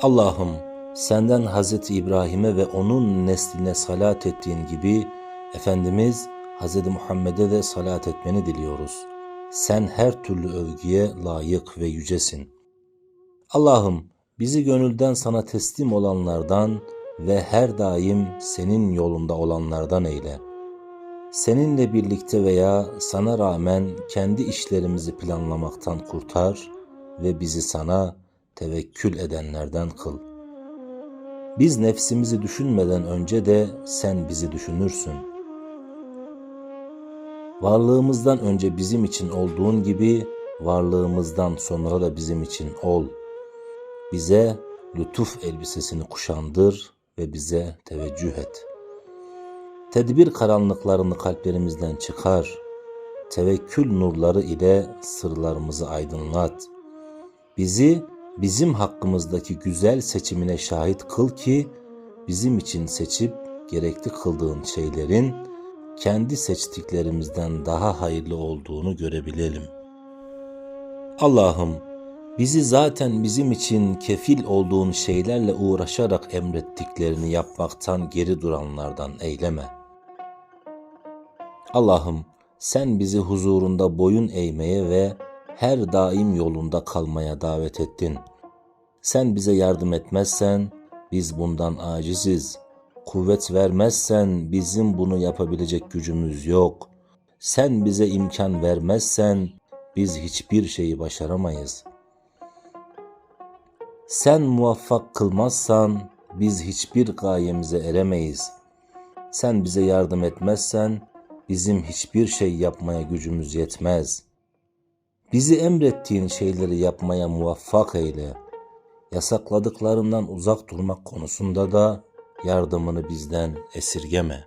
Allah'ım senden Hazreti İbrahim'e ve onun nesline salat ettiğin gibi Efendimiz Hazreti Muhammed'e de salat etmeni diliyoruz. Sen her türlü övgüye layık ve yücesin. Allah'ım bizi gönülden sana teslim olanlardan ve her daim senin yolunda olanlardan eyle. Seninle birlikte veya sana rağmen kendi işlerimizi planlamaktan kurtar ve bizi sana tevekkül edenlerden kıl. Biz nefsimizi düşünmeden önce de sen bizi düşünürsün. Varlığımızdan önce bizim için olduğun gibi varlığımızdan sonra da bizim için ol. Bize lütuf elbisesini kuşandır ve bize teveccüh et. Tedbir karanlıklarını kalplerimizden çıkar. Tevekkül nurları ile sırlarımızı aydınlat. Bizi bizim hakkımızdaki güzel seçimine şahit kıl ki bizim için seçip gerekli kıldığın şeylerin kendi seçtiklerimizden daha hayırlı olduğunu görebilelim. Allah'ım bizi zaten bizim için kefil olduğun şeylerle uğraşarak emrettiklerini yapmaktan geri duranlardan eyleme. Allah'ım sen bizi huzurunda boyun eğmeye ve her daim yolunda kalmaya davet ettin. Sen bize yardım etmezsen biz bundan aciziz. Kuvvet vermezsen bizim bunu yapabilecek gücümüz yok. Sen bize imkan vermezsen biz hiçbir şeyi başaramayız. Sen muvaffak kılmazsan biz hiçbir gayemize eremeyiz. Sen bize yardım etmezsen bizim hiçbir şey yapmaya gücümüz yetmez. Bizi emrettiğin şeyleri yapmaya muvaffak eyle. Yasakladıklarından uzak durmak konusunda da yardımını bizden esirgeme.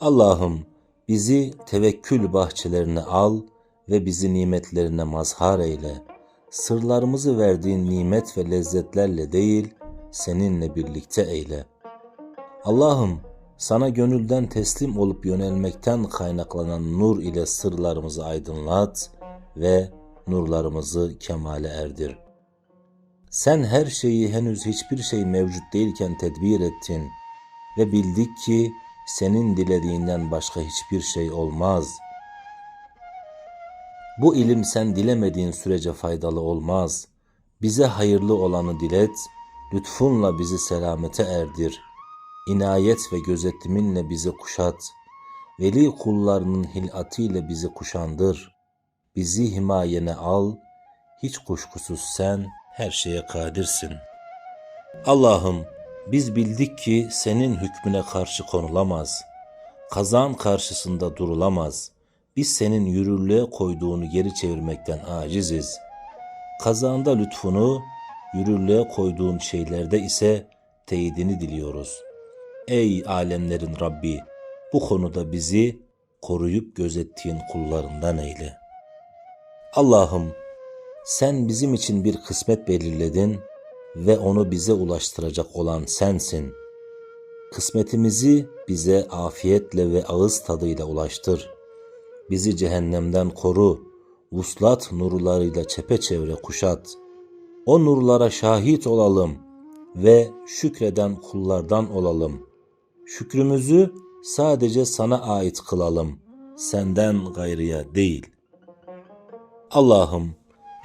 Allah'ım bizi tevekkül bahçelerine al ve bizi nimetlerine mazhar eyle. Sırlarımızı verdiğin nimet ve lezzetlerle değil, seninle birlikte eyle. Allah'ım sana gönülden teslim olup yönelmekten kaynaklanan nur ile sırlarımızı aydınlat ve nurlarımızı kemale erdir. Sen her şeyi henüz hiçbir şey mevcut değilken tedbir ettin ve bildik ki senin dilediğinden başka hiçbir şey olmaz. Bu ilim sen dilemediğin sürece faydalı olmaz. Bize hayırlı olanı dilet, lütfunla bizi selamete erdir. İnayet ve gözetiminle bizi kuşat. Veli kullarının hilatiyle bizi kuşandır. Bizi himayene al. Hiç kuşkusuz sen her şeye kadirsin. Allah'ım biz bildik ki senin hükmüne karşı konulamaz. Kazan karşısında durulamaz. Biz senin yürürlüğe koyduğunu geri çevirmekten aciziz. Kazanda lütfunu, yürürlüğe koyduğun şeylerde ise teyidini diliyoruz. Ey alemlerin Rabbi! Bu konuda bizi koruyup gözettiğin kullarından eyle. Allah'ım sen bizim için bir kısmet belirledin ve onu bize ulaştıracak olan sensin. Kısmetimizi bize afiyetle ve ağız tadıyla ulaştır. Bizi cehennemden koru, vuslat nurlarıyla çepeçevre kuşat. O nurlara şahit olalım ve şükreden kullardan olalım. Şükrümüzü sadece sana ait kılalım, senden gayrıya değil. Allah'ım,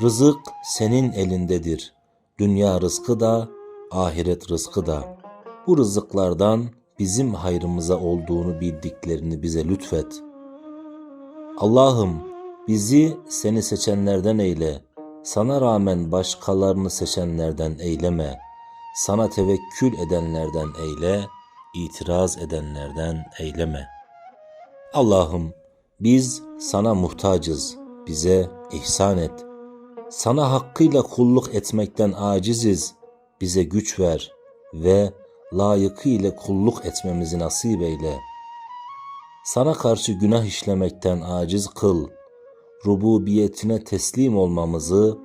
rızık senin elindedir. Dünya rızkı da, ahiret rızkı da. Bu rızıklardan bizim hayrımıza olduğunu bildiklerini bize lütfet. Allah'ım bizi seni seçenlerden eyle. Sana rağmen başkalarını seçenlerden eyleme. Sana tevekkül edenlerden eyle, itiraz edenlerden eyleme. Allah'ım biz sana muhtacız. Bize ihsan et. Sana hakkıyla kulluk etmekten aciziz. Bize güç ver ve layıkıyla kulluk etmemizi nasip eyle. Sana karşı günah işlemekten aciz kıl. Rububiyetine teslim olmamızı,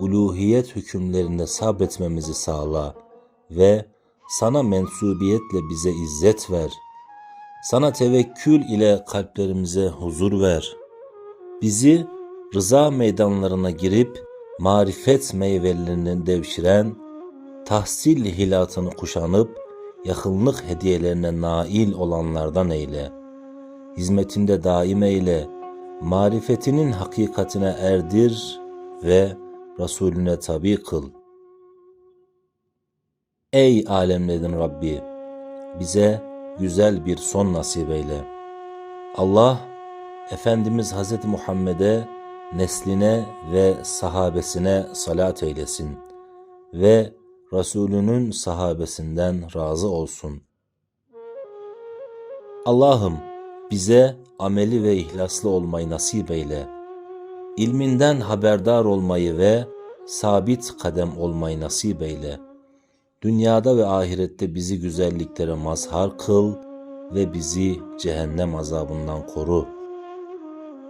uluhiyet hükümlerinde sabretmemizi sağla ve sana mensubiyetle bize izzet ver. Sana tevekkül ile kalplerimize huzur ver. Bizi rıza meydanlarına girip marifet meyvelerini devşiren, tahsil hilatını kuşanıp yakınlık hediyelerine nail olanlardan eyle. Hizmetinde daim eyle, marifetinin hakikatine erdir ve Resulüne tabi kıl. Ey alemlerin Rabbi! Bize güzel bir son nasip eyle. Allah, Efendimiz Hz. Muhammed'e, nesline ve sahabesine salat eylesin ve Resulünün sahabesinden razı olsun. Allah'ım bize ameli ve ihlaslı olmayı nasip eyle. İlminden haberdar olmayı ve sabit kadem olmayı nasip eyle. Dünyada ve ahirette bizi güzelliklere mazhar kıl ve bizi cehennem azabından koru.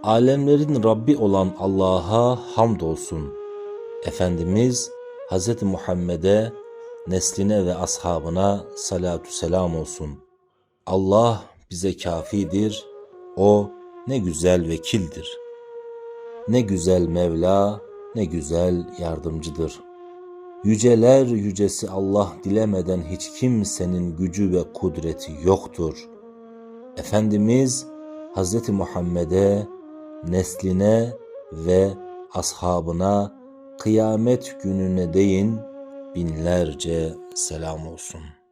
Alemlerin Rabbi olan Allah'a hamdolsun. Efendimiz Hz. Muhammed'e, nesline ve ashabına salatu selam olsun. Allah bize kafidir, O ne güzel vekildir. Ne güzel Mevla, ne güzel yardımcıdır. Yüceler yücesi Allah dilemeden hiç kimsenin gücü ve kudreti yoktur. Efendimiz Hz. Muhammed'e, nesline ve ashabına kıyamet gününe değin binlerce selam olsun.''